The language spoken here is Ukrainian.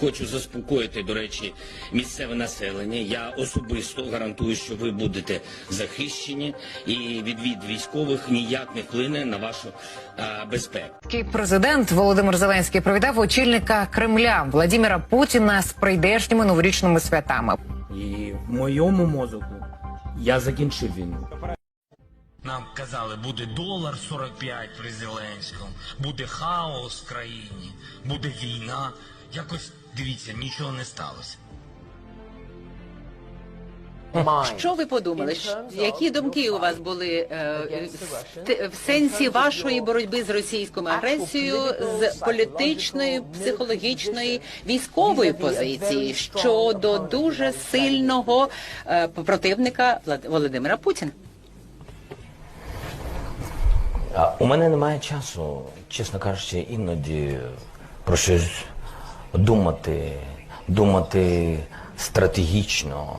Хочу заспокоїти, до речі, місцеве населення. Я особисто гарантую, що ви будете захищені, і відвід військових ніяк не вплине на вашу а, безпеку. Президент Володимир Зеленський привітав очільника Кремля Владимира Путіна з прийдешніми новорічними святами. І в моєму мозку я закінчив війну. Нам казали, буде долар 45 при Зеленському, буде хаос в країні, буде війна. Якось дивіться, нічого не сталося. Що ви подумали? Які думки у вас були е, в сенсі вашої боротьби з російською агресією з політичної, психологічної, військової позиції щодо дуже сильного е, противника Влад- Володимира Путіна? У мене немає часу, чесно кажучи, іноді про щось думати, думати стратегічно.